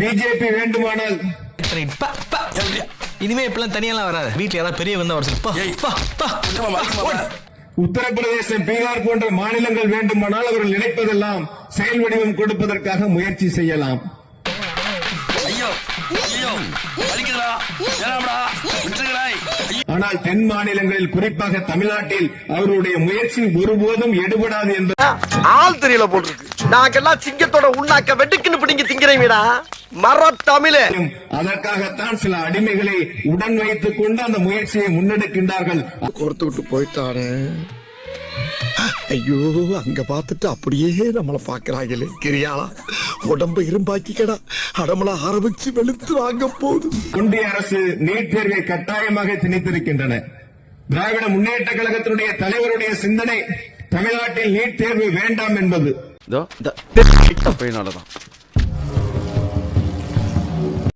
BJP வேண்டுமானால். இனிமே இப்பெல்லாம் தனியெல்லாம் வராது. வீட்டுல யாராவது பெரிய வந்தா. ஓடு. உத்தரப்பிரதேசம் பீகார் போன்ற மாநிலங்கள் வேண்டுமானால் அவர்கள் நினைப்பதெல்லாம் செயல் வடிவம் கொடுப்பதற்காக முயற்சி செய்யலாம். ஆனால் தென் மாநிலங்களில் குறிப்பாக தமிழ்நாட்டில் அவருடைய முயற்சி ஒருபோதும் எடுபடாது என்பது ஆள் தெரியல போட்டுருக்கு நாங்கெல்லாம் சிங்கத்தோட உண்ணாக்க வெட்டுக்குன்னு பிடிங்க திங்கிறீங்கடா மர தமிழே அதற்காகத்தான் சில அடிமைகளை உடன் வைத்துக் கொண்டு அந்த முயற்சியை முன்னெடுக்கின்றார்கள். கொடுத்து விட்டு போயிட்டானே ஐயோ அங்க பார்த்துட்டு அப்படியே நம்மள பாக்குறாங்களே கிரியாளா. உடம்ப இரும்பாக்கிக்கடா. அடமள ஆரம்பிச்சு வெளுத்து வாங்க போகுது. ஒன்றிய அரசு நீட் தேர்வை கட்டாயமாக திணித்திருக்கின்றன. திராவிட முன்னேற்ற கழகத்தினுடைய தலைவருடைய சிந்தனை தமிழ்நாட்டில் நீட் தேர்வு வேண்டாம் என்பது.